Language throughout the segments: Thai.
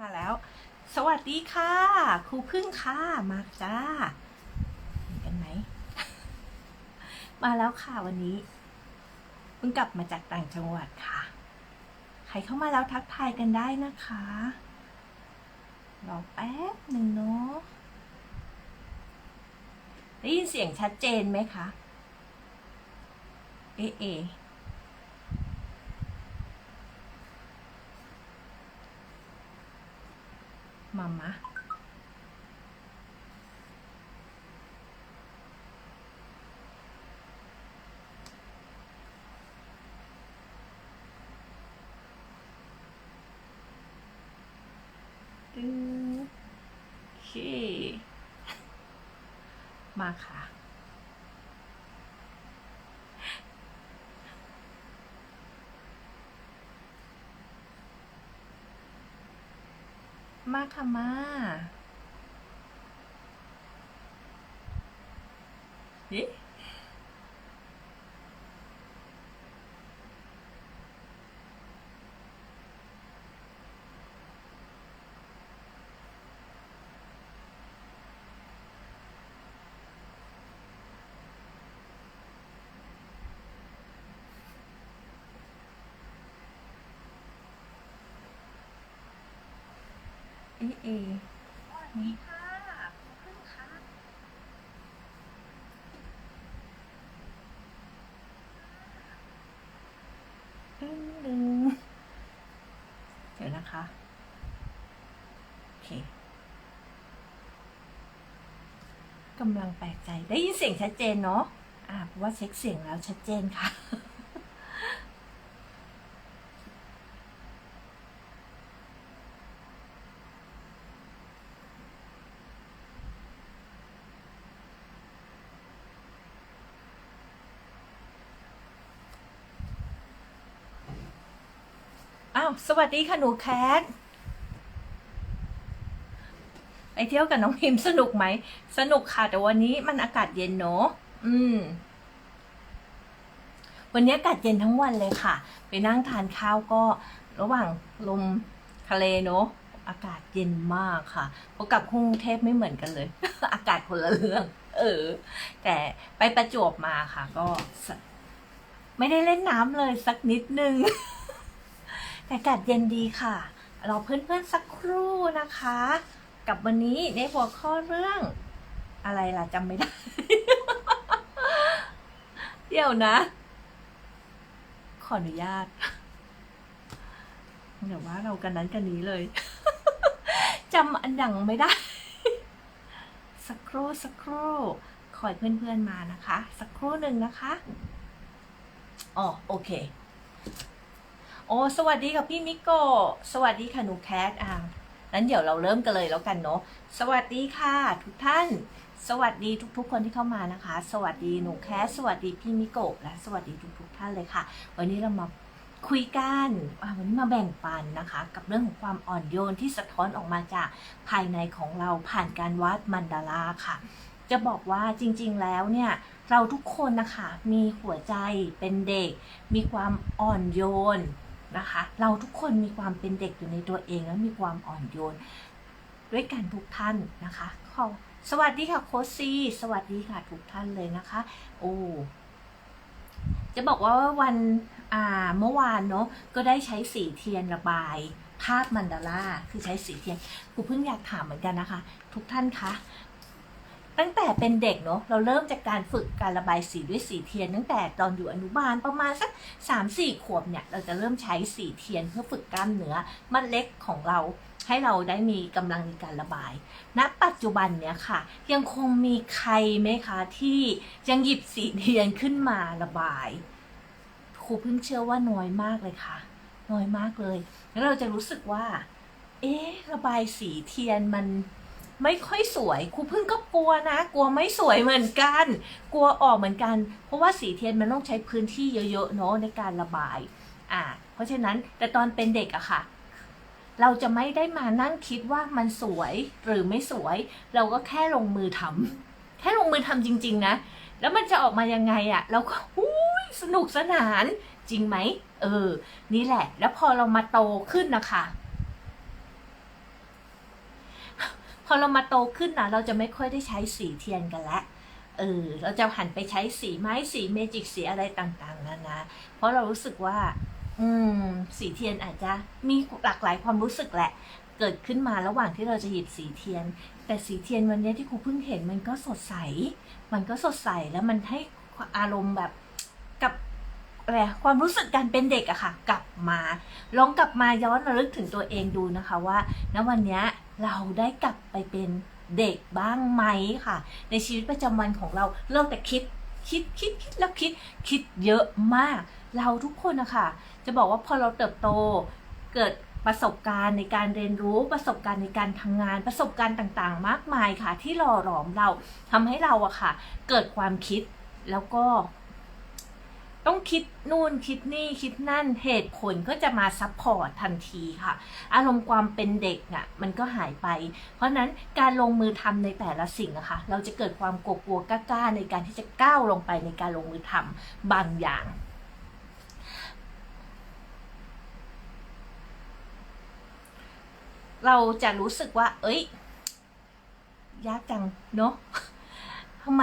มาแล้ว สวัสดีค่ะ ครูพึ่งค่ะ มาจ้าเห็นกันไหม มาแล้วค่ะวันนี้เพิ่งกลับมาจากต่างจังหวัดค่ะ ใครเข้ามาแล้วทักทายกันได้นะคะ รอแป๊บหนึ่งเนาะได้ยินเสียงชัดเจนไหมคะ เอ๊ะ เอะมามะตึงโอเค มากค่ะมาเอ๊ะ อ๊ะเอ๊ะนี่ค่ะพึ่งค่ะดึงดึงเดี๋ยวนะคะ โอเคกำลังแปลกใจได้ยินเสียงชัดเจนเนาะอ่าเพราะว่าเช็คเสียงแล้วชัดเจนค่ะ สวัสดีค่ะหนูแคทไปเที่ยวกับน้องพิมพ์สนุกไหม สนุกค่ะ แต่วันนี้มันอากาศเย็นเนอะอืม วันนี้อากาศเย็นทั้งวันเลยค่ะ ไปนั่งทานข้าวก็ระหว่างลมทะเลเนอะอากาศเย็นมากค่ะพกับกรุงเทพไม่เหมือนกันเลย อากาศคนละเรื่อง เออ แต่ไปประจวบมาค่ะ ก็ ไม่ได้เล่นน้ำเลยสักนิดนึง อากาศเย็นดีค่ะเราเพื่อนๆสักครู่นะคะ กับวันนี้ในหัวข้อเรื่อง อะไรล่ะจำไม่ได้ เดี๋ยวนะ ขออนุญาต เดี๋ยวว่าเรากันนั้นกันนี้เลยจำอันดังไม่ได้ สักครู่สักครู่คอยเพื่อนๆมานะคะ สักครู่หนึ่งนะคะอ๋อโอเค โอ้สวัสดีค่ะพี่มิโกะสวัสดีค่ะหนูแคทอ่านั้นเดี๋ยวเราเริ่มกันเลยแล้วกันเนาะสวัสดีค่ะ ทุกท่าน สวัสดีทุกๆ คนที่เข้ามานะคะ สวัสดีหนูแคทสวัสดีพี่มิโกะและสวัสดีทุกๆท่านเลยค่ะ วันนี้เรามาคุยกันวันนี้มาแบ่งปันนะคะ กับเรื่องของความอ่อนโยนที่สะท้อนออกมาจากภายในของเราผ่านการวาดมันดาราค่ะ จะบอกว่าจริงๆแล้วเนี่ยเราทุกคนนะคะมีหัวใจเป็นเด็ก มีความอ่อนโยน นะคะ เราทุกคนมีความเป็นเด็กอยู่ในตัวเองและมีความอ่อนโยน ด้วยกันทุกท่านนะคะขอสวัสดีค่ะโคซีสวัสดีค่ะทุกท่านเลยนะคะ โอ้จะบอกว่าวันอ่าเมื่อวานเนาะก็ได้ใช้สีเทียนระบายภาพมันดาราคือใช้สีเทียนครูเพิ่งอยากถามเหมือนกันนะคะ ทุกท่านคะ ตั้งแต่เป็นเด็กเนาะเราเริ่มจากการฝึกการระบายสีด้วยสีเทียน ตั้งแต่ตอนอยู่อนุบาลประมาณสักสามสี่ขวบเนี่ยเราจะเริ่มใช้สีเทียนเพื่อฝึกกล้ามเนื้อมัดเล็กของเราให้เราได้มีกำลังในการระบายณปัจจุบันเนี่ยค่ะ ยังคงมีใครไหมคะที่ยังหยิบสีเทียนขึ้นมาระบายครูเพิ่งเชื่อว่าน้อยมากเลยค่ะ น้อยมากเลย แล้วเราจะรู้สึกว่า เอ๊ะระบายสีเทียนมัน ไม่ค่อยสวยครูพิ่งก็กลัวนะ กลัวไม่สวยเหมือนกัน กลัวออกเหมือนกัน เพราะว่าสีเทียนมันต้องใช้พื้นที่เยอะๆเนาะในการระบายอ่าเพราะฉะนั้นแต่ตอนเป็นเด็กอะค่ะ เราจะไม่ได้มานั่งคิดว่ามันสวยหรือไม่สวย เราก็แค่ลงมือทำแค่ลงมือทำจริง ๆ นะ แล้วมันจะออกมายังไงอะเราก็อุ้ยสนุกสนานจริงไหมเออ นี่แหละ แล้วพอเรามาโตขึ้นนะคะ พอเรามาโตขึ้นนะเราจะไม่ค่อยได้ใช้สีเทียนกันแล้วเออเราจะหันไปใช้สีไม้สีเมจิกสีอะไรต่างๆนานาเพราะเรารู้สึกว่า อืม สีเทียนอาจจะมีหลากหลายความรู้สึกแหละ เกิดขึ้นมาระหว่างที่เราจะหยิบสีเทียน แต่สีเทียนวันนี้ที่ครูเพิ่งเห็นมันก็สดใส มันก็สดใสแล้วมันให้อารมณ์แบบกับอะไรความรู้สึกการเป็นเด็กอะค่ะ กลับมาลองกลับมาย้อนระลึกถึงตัวเองดูนะคะว่าณวันนี้ เราได้กลับไปเป็นเด็กบ้างไหมค่ะ ในชีวิตประจำวันของเราเริ่มแต่คิดคิดคิดคิดแล้วคิดคิดเยอะมาก เราทุกคนนะคะจะบอกว่าพอเราเติบโตเกิดประสบการณ์ในการเรียนรู้ประสบการณ์ในการทำงานประสบการณ์ต่างๆ มากมายค่ะ ที่หล่อหลอมเราทำให้เราอะค่ะ เกิดความคิดแล้วก็ ต้องคิดนู่นคิดนี่คิดนั่นเหตุผลก็จะมาซัพพอร์ตทันทีค่ะ อารมณ์ความเป็นเด็กน่ะมันก็หายไป เพราะนั้นการลงมือทำในแต่ละสิ่งอะคะ เราจะเกิดความกลัวๆกล้าในการที่จะก้าวลงไปในการลงมือทำบางอย่างเราจะรู้สึกว่า เอ้ย ยากจัง เนาะทำไม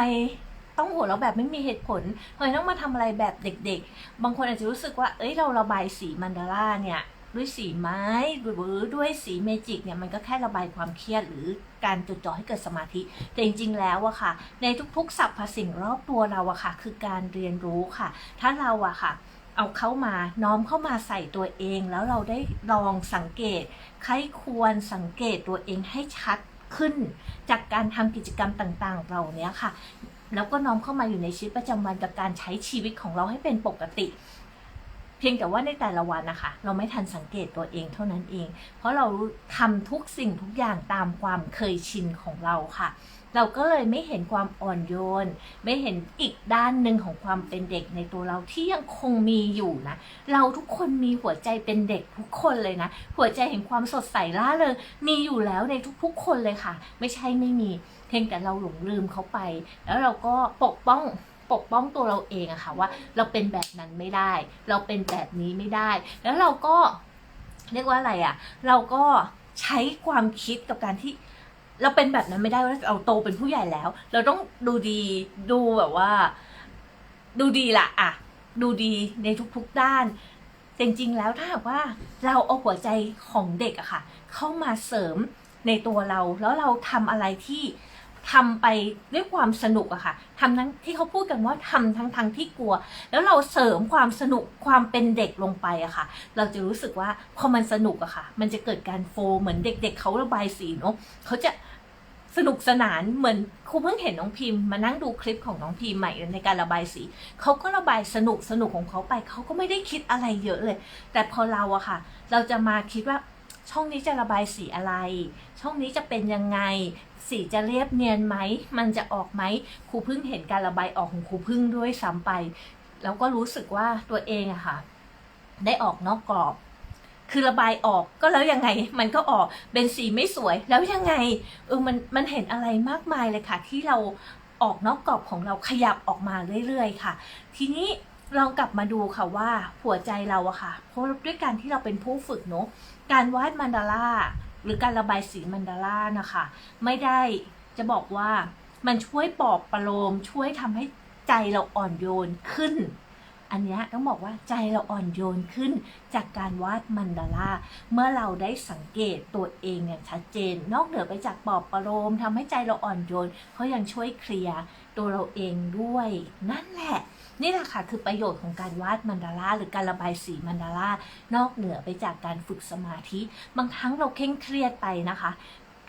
ต้องหัวเราะแบบไม่มีเหตุผลทำไมต้องมาทำอะไรแบบเด็ก ๆ บางคนอาจจะรู้สึกว่า เอ้ยเราระบายสีมันดาร่าเนี่ยด้วยสีไม้หรือด้วยสีเมจิกเนี่ยมันก็แค่ระบายความเครียดหรือการจดจ่อให้เกิดสมาธิ แต่จริงๆแล้วอะค่ะ ในทุกๆสรรพสิ่งรอบตัวเราอะค่ะ คือการเรียนรู้ค่ะ ถ้าเราอะค่ะ เอาเข้ามาน้อมเข้ามาใส่ตัวเอง แล้วเราได้ลองสังเกตใครควรสังเกตตัวเองให้ชัดขึ้น จากการทำกิจกรรมต่างๆ เราเนี้ยค่ะ แล้วก็น้อมเข้ามาอยู่ในชีวิตประจำวันกับการใช้ชีวิตของเราให้เป็นปกติ เพียงแต่ว่าในแต่ละวันนะคะ เราไม่ทันสังเกตตัวเองเท่านั้นเอง เพราะเราทำทุกสิ่งทุกอย่างตามความเคยชินของเราค่ะ เราก็เลยไม่เห็นความอ่อนโยน ไม่เห็นอีกด้านหนึ่งของความเป็นเด็กในตัวเราที่ยังคงมีอยู่นะ เราทุกคนมีหัวใจเป็นเด็กทุกคนเลยนะ หัวใจแห่งความสดใสร่าเริงมีอยู่แล้วในทุกๆคนเลยค่ะ ไม่ใช่ไม่มี เพียงแต่เราหลงลืมเขาไป แล้วเราก็ปกป้องปกป้องตัวเราเองอะค่ะว่า เราเป็นแบบนั้นไม่ได้ เราเป็นแบบนี้ไม่ได้ แล้วเราก็เรียกว่าอะไรอะเราก็ใช้ความคิดกับการที่เราเป็นแบบนั้นไม่ได้ว่าเราโตเป็นผู้ใหญ่แล้ว เราต้องดูดีดูแบบว่า ดูดีละอะดูดีในทุกๆด้านจริงๆแล้วถ้าหากว่าเราเอาหัวใจของเด็กอะค่ะ เข้ามาเสริมในตัวเรา แล้วเราทำอะไรที่ ทำไปด้วยความสนุกอะค่ะทำทั้งที่เขาพูดกันว่าทำทั้งทั้งที่กลัว แล้วเราเสริมความสนุกความเป็นเด็กลงไปอะค่ะ เราจะรู้สึกว่าพอมันสนุกอะค่ะ มันจะเกิดการโฟร์เหมือนเด็กๆเขาระบายสีเนาะเขาจะสนุกสนานเหมือนครูเพิ่งเห็นน้องพิมพ์มานั่งดูคลิปของน้องพิมพ์ใหม่ในการระบายสีเขาก็ระบายสนุกสนุกของเขาไปเขาก็ไม่ได้คิดอะไรเยอะเลย แต่พอเราอะค่ะ เราจะมาคิดว่า ช่องนี้จะระบายสีอะไร ช่องนี้จะเป็นยังไง สีจะเรียบเนียนไหม มันจะออกไหมครูพิ่งเห็นการระบายออกของครูพิ่งด้วยซ้ำไป แล้วก็รู้สึกว่าตัวเองอะค่ะ ได้ออกนอกกรอบ คือระบายออกก็แล้วยังไง มันก็ออกเป็นสีไม่สวยแล้วยังไงเออมันมันเห็นอะไรมากมายเลยค่ะ ที่เราออกนอกกรอบของเราขยับออกมาเรื่อยๆ ค่ะ ทีนี้ ลองกลับมาดูค่ะว่าหัวใจเราอะค่ะเพราะด้วยการที่เราเป็นผู้ฝึกเนาะการวาดมันดาร่าหรือการระบายสีมันดาร่านะคะ ไม่ได้จะบอกว่ามันช่วยปลอบประโลมช่วยทำให้ใจเราอ่อนโยนขึ้น อันนี้ต้องบอกว่าใจเราอ่อนโยนขึ้น จากการวาดมันดาร่าเมื่อเราได้สังเกตตัวเองอย่างชัดเจน นอกเหนือไปจากปลอบประโลมทำให้ใจเราอ่อนโยนเขายังช่วยเคลียร์ตัวเราเองด้วย นั่นแหละ นี่แหละค่ะคือประโยชน์ของการวาดมันดาราหรือการระบายสีมันดารา นอกเหนือไปจากการฝึกสมาธิ บางครั้งเราเคร่งเครียดไปนะคะ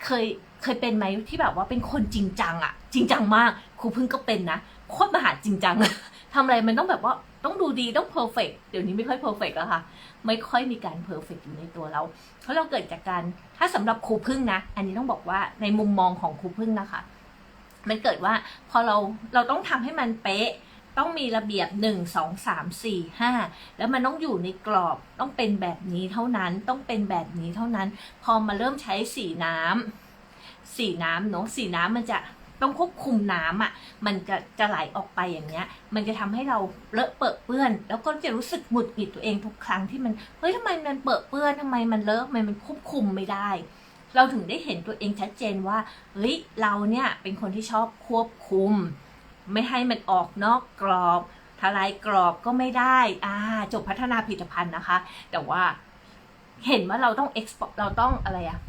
เคยเคยเป็นไหมที่แบบว่าเป็นคนจริงจังอะจริงจังมากครูพึ่งก็เป็นนะโคตรมหาจริงจังทำอะไรมันต้องแบบว่าต้องดูดีต้องเพอร์เฟกเดี๋ยวนี้ไม่ค่อยเพอร์เฟกแล้วค่ะ ไม่ค่อยมีการเพอร์เฟกอยู่ในตัวเรา เพราะเราเกิดจากการถ้าสำหรับครูพึ่งนะ อันนี้ต้องบอกว่าในมุมมองของครูพึ่งนะคะ มันเกิดว่าพอเราเราต้องทำให้มันเป๊ะ ต้องมีระเบียบ 1 2 3 4 5 แล้วมันต้องอยู่ในกรอบต้องเป็นแบบนี้เท่านั้นต้องเป็นแบบนี้เท่านั้น พอมาเริ่มใช้สีน้ำสีน้ำเนาะสีน้ำมันจะต้องควบคุมน้ำอะ มันจะจะไหลออกไปอย่างเงี้ย มันจะทำให้เราเลอะเปอะเปื้อน แล้วก็จะรู้สึกหงุดหงิดตัวเองทุกครั้งที่มัน เฮ้ยทำไมมันเปอะเปื้อนทำไมมันเลอะทำไมมันควบคุมไม่ได้ เราถึงได้เห็นตัวเองชัดเจนว่า เฮ้ย เราเนี่ยเป็นคนที่ชอบควบคุม ไม่ให้มันออกนอกกรอบ ทลายกรอบก็ไม่ได้อ่าจบพัฒนาผลิตภัณฑ์นะคะ แต่ว่าเห็นว่าเราต้อง export เราต้องอะไรอะ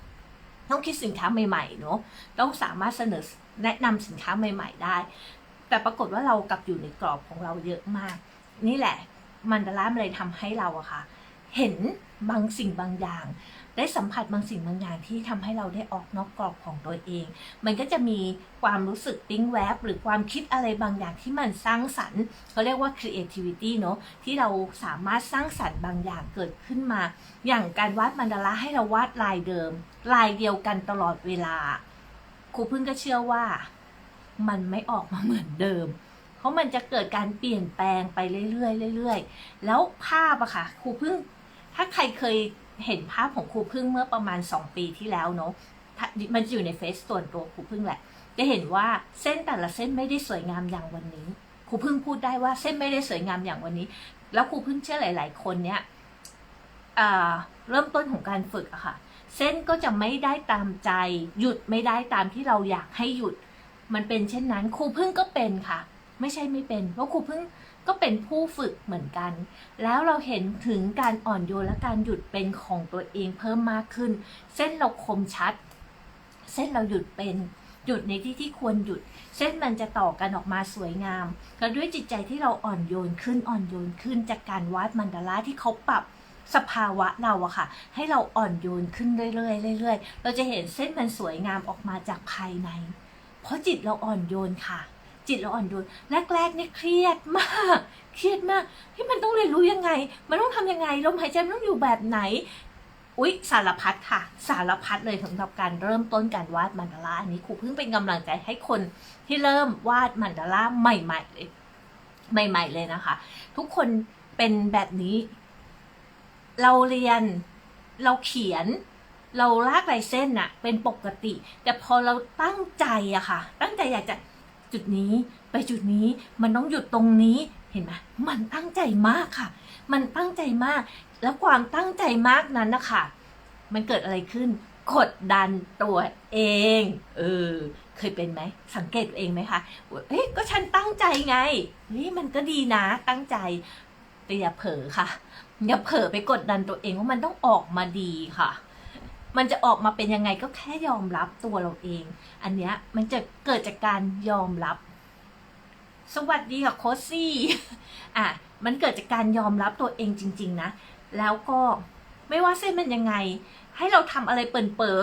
ต้องคิดสินค้าใหม่ๆเนอะต้องสามารถเสนอแนะนำสินค้าใหม่ ๆ ได้ แต่ปรากฏว่าเรากลับอยู่ในกรอบของเราเยอะมาก นี่แหละมันดาล่ามเลยทำให้เราอะค่ะ เห็นบางสิ่งบางอย่าง ได้สัมผัสบางสิ่งบางอย่างที่ทำให้เราได้ออกนอกกรอบของตัวเอง มันก็จะมีความรู้สึกติ้งแวบ หรือความคิดอะไรบางอย่างที่มันสร้างสรรค์เขาเรียกว่า creativity เนอะที่เราสามารถสร้างสรรค์บางอย่างเกิดขึ้นมา อย่างการวาดมันดาราให้เราวาดลายเดิม ลายเดียวกันตลอดเวลาครูพึ่งก็เชื่อว่ามันไม่ออกมาเหมือนเดิมเพราะมันจะเกิดการเปลี่ยนแปลงไปเรื่อยๆเรื่อยๆ แล้วภาพอะค่ะครูพึ่ง ถ้าใครเคยเห็นภาพของครูพึ่งเมื่อประมาณ 2 ปีที่แล้วเนาะมันอยู่ในเฟซส่วนตัวครูพึ่งแหละ จะเห็นว่าเส้นแต่ละเส้นไม่ได้สวยงามอย่างวันนี้ครูพึ่งพูดได้ว่าเส้นไม่ได้สวยงามอย่างวันนี้ แล้วครูพึ่งเชื่อหลาย ๆ คนเนี้ยเริ่มต้นของการฝึกอะค่ะ เส้นก็จะไม่ได้ตามใจ หยุดไม่ได้ตามที่เราอยากให้หยุด มันเป็นเช่นนั้นครูพึ่งก็เป็นค่ะ ไม่ใช่ไม่เป็น เพราะครูพึ่งก็เป็นผู้ฝึกเหมือนกัน แล้วเราเห็นถึงการอ่อนโยนและการหยุดเป็นของตัวเองเพิ่มมากขึ้น เส้นเราคมชัด เส้นเราหยุดเป็นหยุดในที่ที่ควรหยุด เส้นมันจะต่อกันออกมาสวยงามแล้วด้วยจิตใจที่เราอ่อนโยนขึ้นอ่อนโยนขึ้นจากการวาดมันดาราที่เขาปรับสภาวะเราอะค่ะ ให้เราอ่อนโยนขึ้นเรื่อยๆเรื่อยๆ เราจะเห็นเส้นมันสวยงามออกมาจากภายใน เพราะจิตเราอ่อนโยนค่ะ จิตเราอ่อนโยนแรกๆเนี่ยเครียดมาก เครียดมากที่มันต้องเรียนรู้ยังไง มันต้องทำยังไงลมหายใจมันต้องอยู่แบบไหนอุ๊ยสารพัดค่ะ สารพัดเลยสำหรับการเริ่มต้นการวาดมันดาราอันนี้ครูเพิ่งเป็นกำลังใจให้คนที่เริ่มวาดมันดาราใหม่ๆเลยใหม่ ๆ เลยนะคะ ทุกคนเป็นแบบนี้ เราเรียนเราเขียน เราลากลายเส้นน่ะเป็นปกติ แต่พอเราตั้งใจอะค่ะ ตั้งใจอยากจะ จุดนี้ไปจุดนี้มันต้องหยุดตรงนี้เห็นไหมมันตั้งใจมากค่ะ มันตั้งใจมาก แล้วความตั้งใจมากนั้นนะคะมันเกิดอะไรขึ้นกดดันตัวเอง เออ เคยเป็นไหม สังเกตตัวเองไหมคะเฮ้ย ก็ฉันตั้งใจไงเฮ้ยมันก็ดีนะ ตั้งใจ แต่อย่าเผลอค่ะ อย่าเผลอไปกดดันตัวเองว่ามันต้องออกมาดีค่ะ มันจะออกมาเป็นยังไงก็แค่ยอมรับตัวเราเอง อันเนี้ยมันจะเกิดจากการยอมรับ สวัสดีค่ะโคซี่อะมันเกิดจากการยอมรับตัวเองจริง ๆ นะ แล้วก็ไม่ว่าเส้นมันยังไง ให้เราทำอะไรเปิ่นเปอ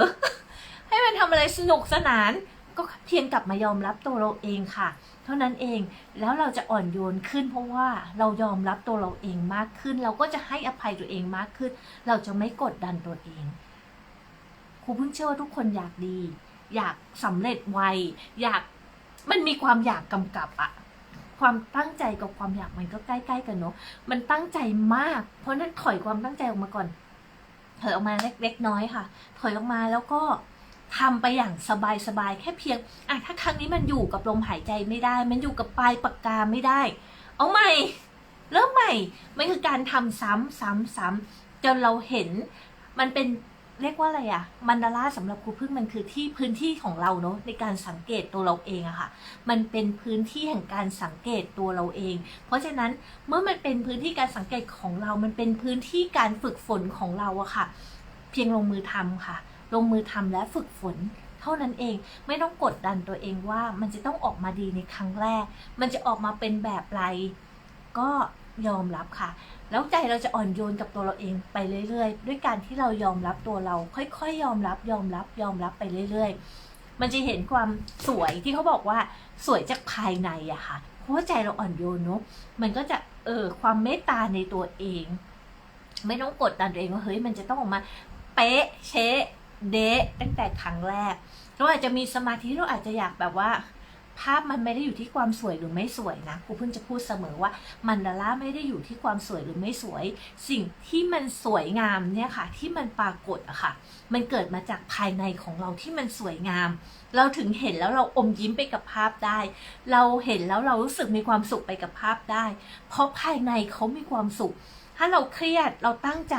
ให้มันทำอะไรสนุกสนาน ก็เพียงกลับมายอมรับตัวเราเองค่ะ เท่านั้นเองแล้วเราจะอ่อนโยนขึ้น เพราะว่าเรายอมรับตัวเราเองมากขึ้น เราก็จะให้อภัยตัวเองมากขึ้น เราจะไม่กดดันตัวเอง ครูเพิ่งเชื่อว่าทุกคนอยากดี อยากสำเร็จไวอยากมันมีความอยากกำกับอะความตั้งใจกับความอยากมันก็ใกล้ๆกันเนาะมันตั้งใจมาก เพราะนั้นถอยความตั้งใจออกมาก่อนถอยออกมาเล็กๆน้อยค่ะ ถอยออกมาแล้วก็ทำไปอย่างสบายๆแค่เพียงอะถ้าครั้งนี้มันอยู่กับลมหายใจไม่ได้ มันอยู่กับปลายปากกาไม่ได้ เอาใหม่ เริ่มใหม่ มันคือการทำซ้ำซ้ำซ้ำจนเราเห็นมันเป็น เรียกว่าอะไรอะมันดาราสำหรับครูพึ่งมันคือที่พื้นที่ของเราเนาะในการสังเกตตัวเราเองอะค่ะ มันเป็นพื้นที่แห่งการสังเกตตัวเราเอง เพราะฉะนั้นเมื่อมันเป็นพื้นที่การสังเกตของเรา มันเป็นพื้นที่การฝึกฝนของเราอะค่ะ เพียงลงมือทำค่ะ ลงมือทำและฝึกฝนเท่านั้นเองไม่ต้องกดดันตัวเองว่ามันจะต้องออกมาดีในครั้งแรก มันจะออกมาเป็นแบบไร ก็ยอมรับค่ะ แล้วใจเราจะอ่อนโยนกับตัวเราเองไปเรื่อยๆ ด้วยการที่เรายอมรับตัวเรา ค่อยๆ ยอมรับยอมรับยอมรับไปเรื่อยๆ มันจะเห็นความสวยที่เขาบอกว่าสวยจากภายในอะค่ะเพราะว่าใจเราอ่อนโยนเนอะมันก็จะเออความเมตตาในตัวเอง ไม่ต้องกดดันตัวเองว่าเฮ้ยมันจะต้องออกมาเป๊ะเชะเดะตั้งแต่ครั้งแรกเราอาจจะมีสมาธิเราอาจจะอยากแบบว่า ภาพมันไม่ได้อยู่ที่ความสวยหรือไม่สวยนะครูเพิ่งจะพูดเสมอว่ามันดาราไม่ได้อยู่ที่ความสวยหรือไม่สวย สิ่งที่มันสวยงามเนี่ยค่ะ ที่มันปรากฏอะค่ะ มันเกิดมาจากภายในของเราที่มันสวยงาม เราถึงเห็นแล้วเราอมยิ้มไปกับภาพได้ เราเห็นแล้วเรารู้สึกมีความสุขไปกับภาพได้ เพราะภายในเขามีความสุขถ้าเราเครียดเราตั้งใจ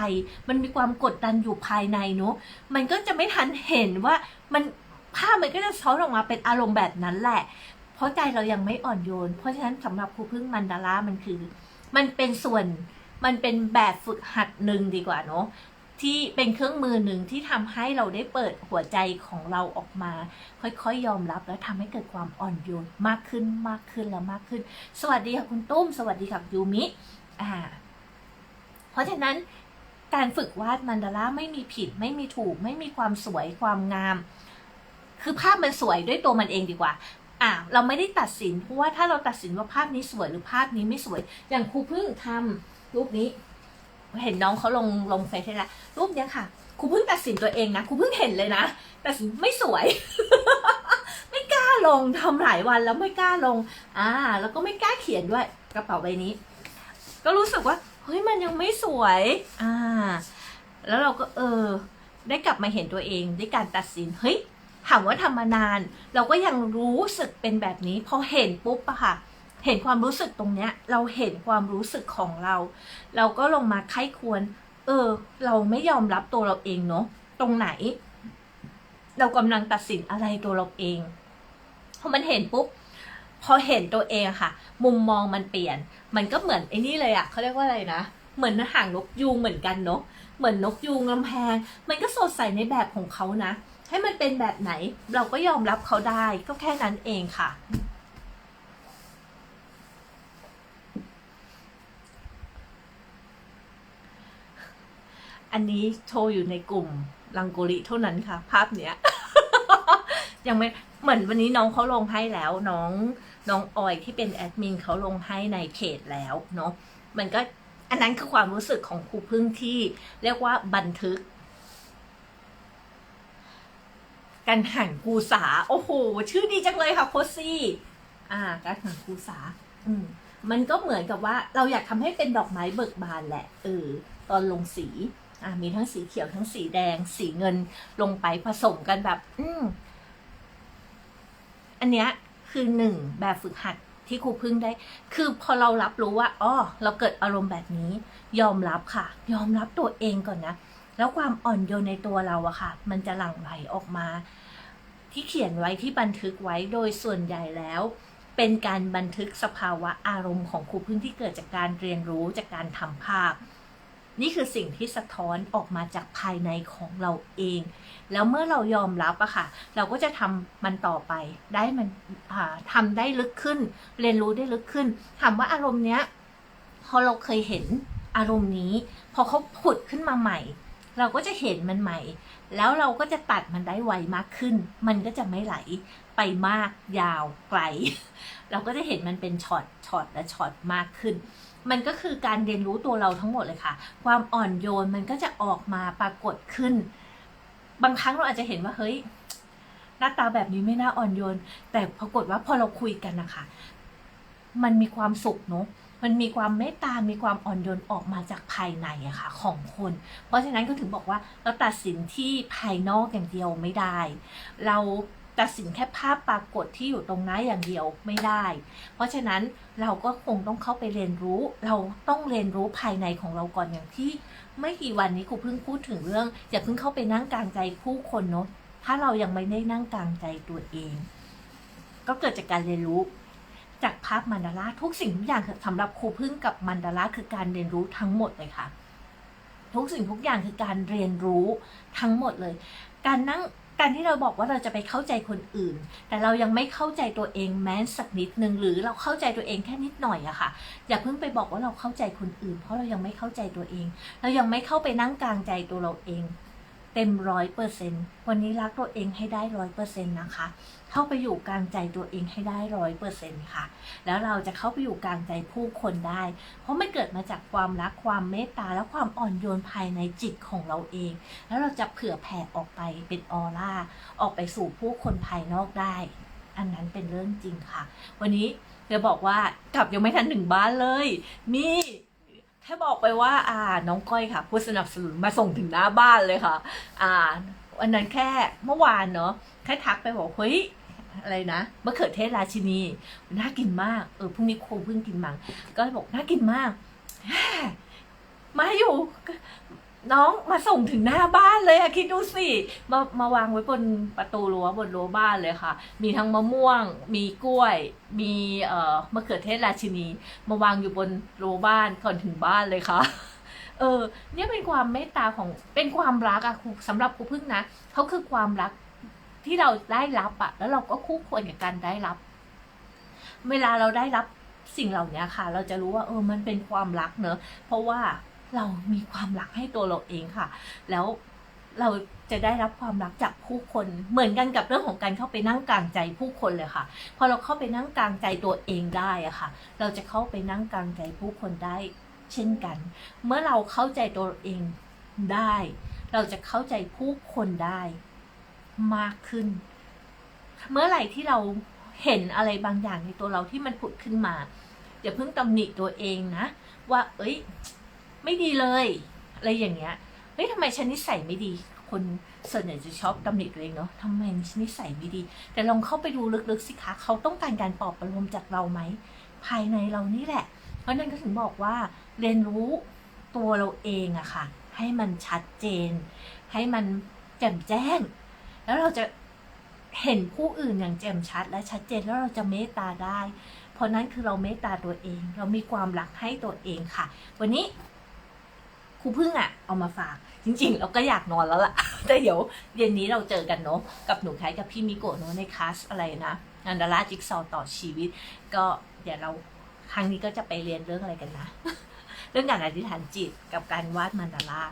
มันมีความกดดันอยู่ภายในเนอะมันก็จะไม่ทันเห็นว่ามัน ภาพมันก็จะซ้อนออกมาเป็นอารมณ์แบบนั้นแหละ เพราะใจเรายังไม่อ่อนโยน เพราะฉะนั้นสำหรับครูพึ่งมันดารามันคือ มันเป็นส่วนมันเป็นแบบฝึกหัดหนึ่งดีกว่าเนาะที่เป็นเครื่องมือหนึ่งที่ทำให้เราได้เปิดหัวใจของเราออกมา ค่อยๆ ยอมรับแล้วทำให้เกิดความอ่อนโยนมากขึ้นมากขึ้นแล้วมากขึ้น สวัสดีค่ะคุณตุ้ม สวัสดีค่ะยูมิอ่า เพราะฉะนั้นการฝึกวาดมันดาราไม่มีผิด ไม่มีถูก ไม่มีความสวยความงาม คือภาพมันสวยด้วยตัวมันเองดีกว่าอ่าเราไม่ได้ตัดสินเพราะว่าถ้าเราตัดสินว่าภาพนี้สวยหรือภาพนี้ไม่สวย อย่างครูเพิ่งทำรูปนี้ เห็นน้องเขาลงลงเฟซแล้วรูปเนี้ยค่ะครูเพิ่งตัดสินตัวเองนะครูเพิ่งเห็นเลยนะตัดสินไม่สวย ไม่กล้าลงทำหลายวันแล้วไม่กล้าลง อ่า แล้วก็ไม่กล้าเขียนด้วยกระเป๋าใบนี้ ก็รู้สึกว่าเฮ้ยมันยังไม่สวย อ่า แล้วเราก็เออ ได้กลับมาเห็นตัวเองด้วยการตัดสินเฮ้ย ถามว่าทำมานาน เราก็ยังรู้สึกเป็นแบบนี้พอเห็นปุ๊บอะค่ะ เห็นความรู้สึกตรงเนี้ย เราเห็นความรู้สึกของเรา เราก็ลงมาไข้ควร เออ เราไม่ยอมรับตัวเราเองเนาะตรงไหน เรากำลังตัดสินอะไรตัวเราเองพอมันเห็นปุ๊บพอเห็นตัวเองค่ะ มุมมองมันเปลี่ยน มันก็เหมือนไอ้นี่เลยอะเขาเรียกว่าอะไรนะเหมือนหางนกยูงเหมือนกันเนาะเหมือนนกยูงลำแพง มันก็สดใสในแบบของเขานะ ให้มันเป็นแบบไหน เราก็ยอมรับเขาได้ก็แค่นั้นเองค่ะ อันนี้โชว์อยู่ในกลุ่มลังโกลิเท่านั้นค่ะ ภาพเนี้ย ยังไม่เหมือนวันนี้น้องเขาลงให้แล้วน้องน้องออยที่เป็นแอดมินเขาลงให้ในเพจแล้วเนาะมันก็อันนั้นคือความรู้สึกของครูพึ่งที่เรียกว่าบันทึก การหันกูสา โอ้โห ชื่อดีจังเลยค่ะโคซี่ อ่าการหันกูสา อืม มันก็เหมือนกับว่าเราอยากทำให้เป็นดอกไม้เบิกบานแหละเออตอนลงสี อ่ามีทั้งสีเขียวทั้งสีแดง สีเงินลงไปผสมกันแบบ อืม อันเนี้ยคือหนึ่งแบบฝึกหัดที่ครูพึ่งได้ คือพอเรารับรู้ว่าอ๋อเราเกิดอารมณ์แบบนี้ ยอมรับค่ะ ยอมรับตัวเองก่อนนะ แล้วความอ่อนโยนในตัวเราอะค่ะ มันจะหลั่งไหลออกมา ที่เขียนไว้ที่บันทึกไว้โดยส่วนใหญ่แล้ว เป็นการบันทึกสภาวะอารมณ์ของครูพึ่งที่เกิดจากการเรียนรู้จากการทำภาพ นี่คือสิ่งที่สะท้อนออกมาจากภายในของเราเอง แล้วเมื่อเรายอมรับอะค่ะ เราก็จะทำมันต่อไป ได้มันทำได้ลึกขึ้น เรียนรู้ได้ลึกขึ้นถามว่าอารมณ์เนี้ยพอเราเคยเห็นอารมณ์นี้ พอเขาผุดขึ้นมาใหม่ เราก็จะเห็นมันใหม่ แล้วเราก็จะตัดมันได้ไวมากขึ้น มันก็จะไม่ไหลไปมากยาวไกล เราก็จะเห็นมันเป็นช็อตช็อตและช็อตมากขึ้น มันก็คือการเรียนรู้ตัวเราทั้งหมดเลยค่ะ ความอ่อนโยนมันก็จะออกมาปรากฏขึ้น บางครั้งเราอาจจะเห็นว่าเฮ้ยหน้าตาแบบนี้ไม่น่าอ่อนโยน แต่ปรากฏว่าพอเราคุยกันนะคะ มันมีความสุขเนอะ มันมีความเมตตา มีความอ่อนโยนออกมาจากภายในอะค่ะของคน เพราะฉะนั้นก็ถึงบอกว่าเราตัดสินที่ภายนอกอย่างเดียวไม่ได้ เราตัดสินแค่ภาพปรากฏที่อยู่ตรงนั้นอย่างเดียวไม่ได้ เพราะฉะนั้นเราก็คงต้องเข้าไปเรียนรู้ เราต้องเรียนรู้ภายในของเราก่อนอย่างที่ ไม่กี่วันนี้ครูเพิ่งพูดถึงเรื่องอย่าเพิ่งเข้าไปนั่งกลางใจผู้คนเนาะ ถ้าเรายังไม่ได้นั่งกลางใจตัวเอง ก็เกิดจากการเรียนรู้ จากภาพมันดาราทุกสิ่งทุกอย่างสำหรับครูพึ่งกับมันดาราคือการเรียนรู้ทั้งหมดเลยค่ะ ทุกสิ่งทุกอย่างคือการเรียนรู้ทั้งหมดเลย การนั่งการที่เราบอกว่าเราจะไปเข้าใจคนอื่น แต่เรายังไม่เข้าใจตัวเองแม้สักนิดหนึ่งหรือเราเข้าใจตัวเองแค่นิดหน่อยอะค่ะ อย่าเพิ่งไปบอกว่าเราเข้าใจคนอื่น เพราะเรายังไม่เข้าใจตัวเอง เรายังไม่เข้าไปนั่งกลางใจตัวเราเอง เต็มร้อยเปอร์เซ็นวันนี้รักตัวเองให้ได้ร้อยเปอร์เซ็นนะคะ เข้าไปอยู่กลางใจตัวเองให้ได้ร้อยเปอร์เซ็นค่ะ แล้วเราจะเข้าไปอยู่กลางใจผู้คนได้ เพราะมันเกิดมาจากความรักความเมตตาและความอ่อนโยนภายในจิตของเราเอง แล้วเราจะเผื่อแผ่ออกไปเป็นออร่าออกไปสู่ผู้คนภายนอกได้ อันนั้นเป็นเรื่องจริงค่ะ วันนี้เดี๋ยวบอกว่ากลับยังไม่ทันถึงบ้านเลย มี แค่บอกไปว่า อ่า น้องก้อยค่ะ ผู้สนับสนุนมาส่งถึงหน้าบ้านเลยค่ะ อ่าวันนั้นแค่เมื่อวานเนาะแค่ทักไปบอกเฮ้ยอะไรนะมะเขือเทศราชินีน่ากินมากเออพรุ่งนี้ครูเพิ่งกินมังก็เลยบอกน่ากินมากแฮ่มาอยู่ น้องมาส่งถึงหน้าบ้านเลยอะคิดดูสิมามาวางไว้บนประตูรั้วบนรั้วบ้านเลยค่ะ มีทั้งมะม่วง มีกล้วย มีเอ่อมะเขือเทศราชินี มาวางอยู่บนรั้วบ้านก่อนถึงบ้านเลยค่ะ เออ เนี่ยเป็นความเมตตาของเป็นความรักอะครูสำหรับครูพึ่งนะเขาคือความรักที่เราได้รับอะแล้วเราก็คู่ควรกับการได้รับ เวลาเราได้รับสิ่งเหล่านี้ค่ะ เราจะรู้ว่าเออมันเป็นความรักเนอะเพราะว่า เรามีความรักให้ตัวเราเองค่ะ แล้วเราจะได้รับความรักจากผู้คนเหมือนกันกับเรื่องของการเข้าไปนั่งกลางใจผู้คนเลยค่ะ พอเราเข้าไปนั่งกลางใจตัวเองได้อะค่ะ เราจะเข้าไปนั่งกลางใจผู้คนได้เช่นกัน เมื่อเราเข้าใจตัวเองได้ เราจะเข้าใจผู้คนได้มากขึ้น เมื่อไหร่ที่เราเห็นอะไรบางอย่างในตัวเราที่มันผุดขึ้นมาอย่าเพิ่งตำหนิตัวเองนะ ว่า เอ้ย ไม่ดีเลยอะไรอย่างเงี้ยเฮ้ยทำไมฉันนิสัยไม่ดี คนส่วนใหญ่จะชอบตำหนิตัวเองเนาะทำไมฉันนิสัยไม่ดี แต่ลองเข้าไปดูลึกๆสิคะเขาต้องการการปลอบประโลมจากเราไหมภายในเรานี่แหละ เพราะนั้นก็ถึงบอกว่าเรียนรู้ตัวเราเองอะค่ะ ให้มันชัดเจน ให้มันแจ่มแจ้ง แล้วเราจะเห็นผู้อื่นอย่างแจ่มชัด และชัดเจนแล้วเราจะเมตตาได้ เพราะนั้นคือเราเมตตาตัวเอง เรามีความรักให้ตัวเองค่ะ วันนี้ รูพึ่งอะเอามาฝาก จริงๆเราก็อยากนอนแล้วล่ะ แต่เดี๋ยวเย็นนี้เราเจอกันเนาะกับหนูไคกับพี่มิโกะเนาะในคลาสอะไรนะนันดาราจิ๊กซอว์ต่อชีวิต ก็เดี๋ยวเราครั้งนี้ก็จะไปเรียนเรื่องอะไรกันนะ เรื่องการอธิษฐานจิตกับการวาดมันดารา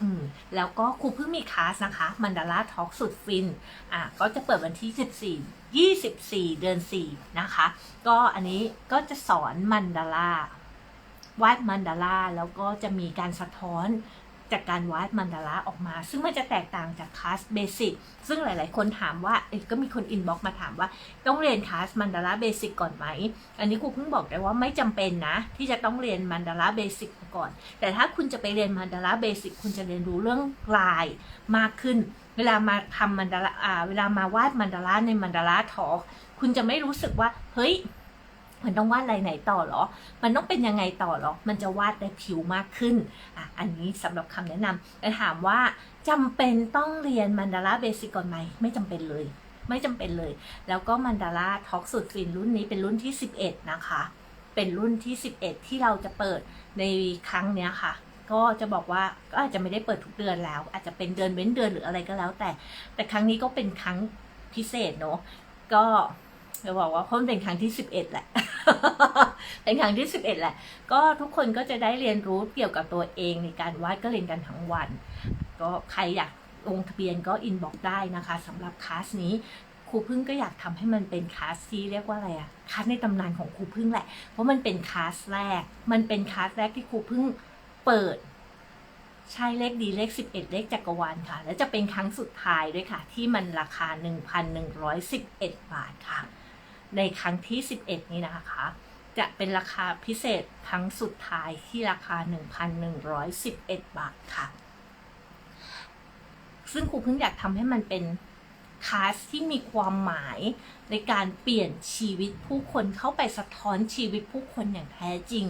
อืมแล้วก็ครูเพิ่งมีคลาสนะคะมันดาราทอล์กสุดฟินอะก็จะเปิดวันที่ 14 24 เดือน 4 นะคะ ก็อันนี้ก็จะสอนมันดารา วาดมันดาราแล้วก็จะมีการสะท้อนจากการวาดมันดาราออกมา ซึ่งมันจะแตกต่างจากคลาสเบสิกซึ่งหลาย ๆ คนถามว่าเอ้ยก็มีคนอินบ็อกมาถามว่า ต้องเรียนคลาสมันดาราเบสิกก่อนไหม อันนี้ครูเพิ่งบอกได้ว่าไม่จำเป็นนะ ที่จะต้องเรียนมันดาราเบสิกก่อน แต่ถ้าคุณจะไปเรียนมันดาราเบสิกคุณจะเรียนรู้เรื่องลายมากขึ้น เวลามาทำมันดาราอ่าเวลามาวาดมันดาราในมันดาราทอคุณจะไม่รู้สึกว่าเฮ้ย มันต้องวาดอะไรไหนต่อหรอ มันต้องเป็นยังไงต่อหรอ มันจะวาดได้ผิวมากขึ้นอะอันนี้สำหรับคำแนะนำแต่ถามว่าจำเป็นต้องเรียนมันดาราเบสิกก่อนไหมไม่จำเป็นเลย ไม่จำเป็นเลย แล้วก็มันดาราท็อกสุดฟินรุ่นนี้เป็นรุ่นที่ 11 นะคะ เป็นรุ่นที่ 11 ที่เราจะเปิดในครั้งเนี้ยค่ะก็จะบอกว่าก็อาจจะไม่ได้เปิดทุกเดือนแล้ว อาจจะเป็นเดือนเว้นเดือนหรืออะไรก็แล้วแต่ แต่ครั้งนี้ก็เป็นครั้งพิเศษเนาะก็ จะบอกว่าเพราะมันเป็นครั้งที่11แหละ เป็นครั้งที่11แหละ ก็ทุกคนก็จะได้เรียนรู้เกี่ยวกับตัวเองในการวาดก็เรียนกันทั้งวัน ก็ใครอยากลงทะเบียนก็อินบอกได้นะคะสำหรับคลาสนี้ครูพึ่งก็อยากทำให้มันเป็นคลาสที่เรียกว่าอะไรอะคลาสในตำนานของครูพึ่งแหละ เพราะมันเป็นคลาสแรก มันเป็นคลาสแรกที่ครูพึ่งเปิดใช่เลขดีเลข 11 เลขจักรวาลค่ะ แล้วจะเป็นครั้งสุดท้ายด้วยค่ะ ที่มันราคา 1,111 บาทค่ะ ในครั้งที่ 11 นี้นะคะ จะเป็นราคาพิเศษครั้งสุดท้ายที่ราคา 1,111 บาทค่ะ ซึ่งครูเพิ่งอยากทำให้มันเป็นคลาสที่มีความหมายในการเปลี่ยนชีวิตผู้คนเข้าไปสะท้อนชีวิตผู้คนอย่างแท้จริง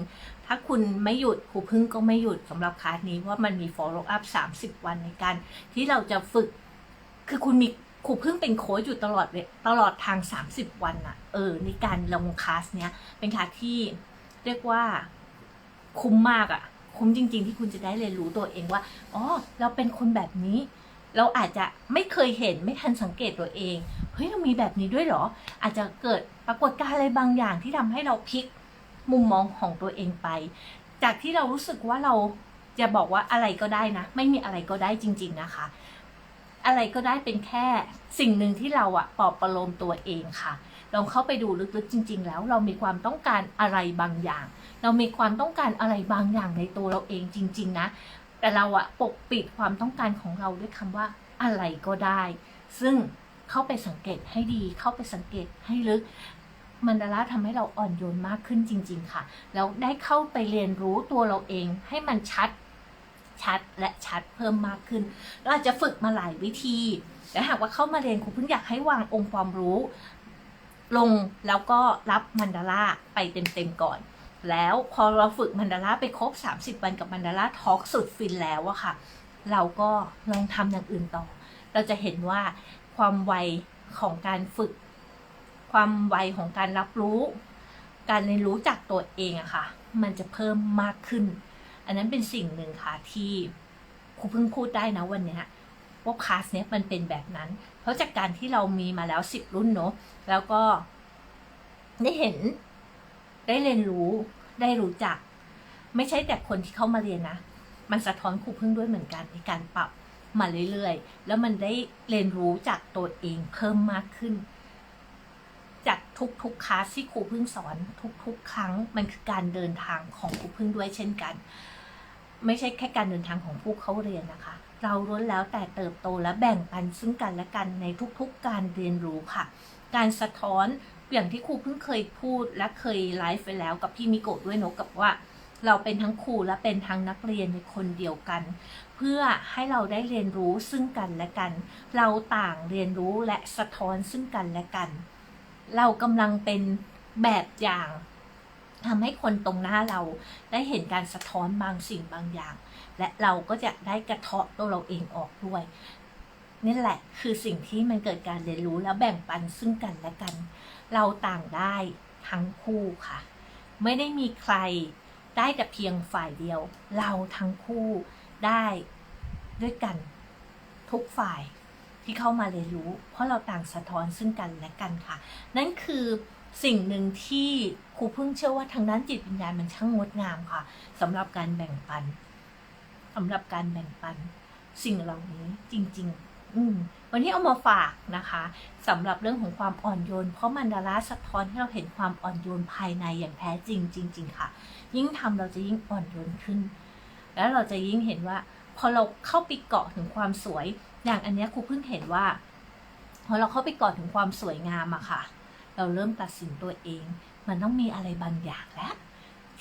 ถ้าคุณไม่หยุดครูพึ่งก็ไม่หยุดสำหรับคลาสนี้ว่ามันมี follow up 30 วันในการที่เราจะฝึก คือคุณมี ครูพึ่งเป็นโค้ชอยู่ตลอดเวตลอดทาง 30 วันอะเออในการลงคลาสเนี้ยเป็นคลาสที่เรียกว่าคุ้มมากอะคุ้มจริง ๆ ที่คุณจะได้เรียนรู้ตัวเองว่าอ๋อเราเป็นคนแบบนี้ เราอาจจะไม่เคยเห็นไม่ทันสังเกตตัวเองเฮ้ยเรามีแบบนี้ด้วยเหรอ อาจจะเกิดปรากฏการณ์อะไรบางอย่างที่ทำให้เราพลิกมุมมองของตัวเองไป จากที่เรารู้สึกว่าเราจะบอกว่าอะไรก็ได้นะ ไม่มีอะไรก็ได้จริง ๆนะคะ อะไรก็ได้เป็นแค่สิ่งหนึ่งที่เราอะปลอบประโลมตัวเองค่ะ เราเข้าไปดูลึกๆจริง ๆ แล้ว เรามีความต้องการอะไรบางอย่าง เรามีความต้องการอะไรบางอย่างในตัวเราเองจริง ๆ นะ แต่เราอะปกปิดความต้องการของเราด้วยคำว่าอะไรก็ได้ ซึ่งเข้าไปสังเกตให้ดี เข้าไปสังเกตให้ลึกมันดาราทำให้เราอ่อนโยนมากขึ้นจริง ๆ ค่ะ แล้วได้เข้าไปเรียนรู้ตัวเราเองให้มันชัด ชัดและชัดเพิ่มมากขึ้น เราอาจจะฝึกมาหลายวิธีแต่หากว่าเข้ามาเรียนครูเพิ่งอยากให้วางองค์ความรู้ ลงแล้วก็รับมันดาราไปเต็มๆก่อน แล้วพอเราฝึกมันดาร่าไปครบ 30 วันกับมันดาร่าทอล์กสุดฟินแล้วอะค่ะ เราก็ลองทำอย่างอื่นต่อ เราจะเห็นว่าความไวของการฝึก ความไวของการรับรู้ การเรียนรู้จากตัวเองอะค่ะ มันจะเพิ่มมากขึ้น อันนั้นเป็นสิ่งหนึ่งค่ะที่ครูเพิ่งพูดได้นะวันนี้ว่าคลาสเนี้ยมันเป็นแบบนั้น เพราะจากการที่เรามีมาแล้วสิบรุ่นเนาะแล้วก็ได้เห็นได้เรียนรู้ได้รู้จัก ไม่ใช่แต่คนที่เข้ามาเรียนนะ มันสะท้อนครูพึ่งด้วยเหมือนกันในการปรับมาเรื่อยๆ แล้วมันได้เรียนรู้จากตัวเองเพิ่มมากขึ้น ทุกๆคลาสที่ครูพึ่งสอนทุก ๆ ครั้งมันคือการเดินทางของครูพึ่งด้วยเช่นกัน ไม่ใช่แค่การเดินทางของผู้เข้าเรียนนะคะ เราล้วนแล้วแต่เติบโตและแบ่งปันซึ่งกันและกันในทุกๆ การเรียนรู้ค่ะ การสะท้อนอย่างที่ครูเพิ่งเคยพูดและเคยไลฟ์ไปแล้วกับพี่มิโกะด้วยเนอะกับว่า เราเป็นทั้งครูและเป็นทั้งนักเรียนในคนเดียวกัน เพื่อให้เราได้เรียนรู้ซึ่งกันและกัน เราต่างเรียนรู้และสะท้อนซึ่งกันและกัน เรากำลังเป็นแบบอย่างทำให้คนตรงหน้าเราได้เห็นการสะท้อนบางสิ่งบางอย่าง และเราก็จะได้กระเทาะตัวเราเองออกด้วยนี่แหละคือสิ่งที่มันเกิดการเรียนรู้แล้วแบ่งปันซึ่งกันและกัน เราต่างได้ทั้งคู่ค่ะ ไม่ได้มีใครได้แต่เพียงฝ่ายเดียว เราทั้งคู่ได้ด้วยกันทุกฝ่าย ที่เข้ามาเรียนรู้ เพราะเราต่างสะท้อนซึ่งกันและกันค่ะ นั่นคือสิ่งหนึ่งที่ครูเพิ่งเชื่อว่าทางด้านจิตวิญญาณมันช่างงดงามค่ะสำหรับการแบ่งปันสำหรับการแบ่งปัน สิ่งเหล่านี้จริง ๆ อืวันนี้เอามาฝากนะคะสำหรับเรื่องของความอ่อนโยน เพราะมันดาราสะท้อนให้เราเห็นความอ่อนโยนภายในอย่างแท้จริงจริง ๆ ค่ะ ยิ่งทำเราจะยิ่งอ่อนโยนขึ้น แล้วเราจะยิ่งเห็นว่า พอเราเข้าไปเกาะถึงความสวย อย่างอันนี้ครูเพิ่งเห็นว่าพอเราเข้าไปกาะถึงความสวยงามอะค่ะ เราเริ่มตัดสินตัวเอง มันต้องมีอะไรบางอย่างแล้ว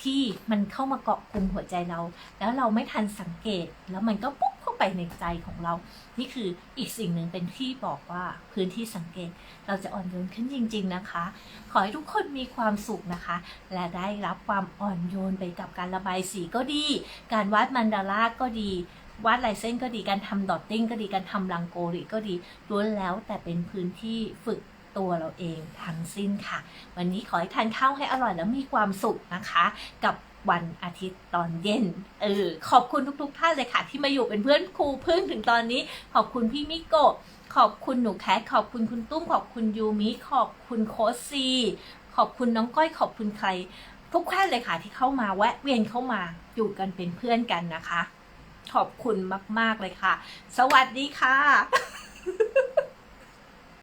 ที่มันเข้ามาเกาะกลุ่มหัวใจเรา แล้วเราไม่ทันสังเกต แล้วมันก็ปุ๊บเข้าไปในใจของเรา นี่คืออีกสิ่งหนึ่งเป็นที่บอกว่าพื้นที่สังเกต เราจะอ่อนโยนขึ้นจริง ๆนะคะ ขอให้ทุกคนมีความสุขนะคะ และได้รับความอ่อนโยนไปกับการระบายสีก็ดี การวาดมันดาราก็ดี วาดลายเส้นก็ดีการทำดอตติ้งก็ดีการทำลังโกริก็ดีล้วนแล้วแต่เป็นพื้นที่ฝึกตัวเราเองทั้งสิ้นค่ะ วันนี้ขอให้ทานข้าวให้อร่อยแล้วมีความสุขนะคะ กับวันอาทิตย์ตอนเย็น เออ ขอบคุณทุก ๆ ท่านเลยค่ะ ที่มาอยู่เป็นเพื่อนครูพึ่งถึงตอนนี้ ขอบคุณพี่มิโกะขอบคุณหนูแคทขอบคุณคุณตุ้ม ขอบคุณยูมิ ขอบคุณโคซี ขอบคุณน้องก้อย ขอบคุณใคร ทุกท่านเลยค่ะที่เข้ามาแวะเวียนเข้ามาอยู่กันเป็นเพื่อนกันนะคะ ขอบคุณมาก ๆ เลยค่ะ สวัสดีค่ะ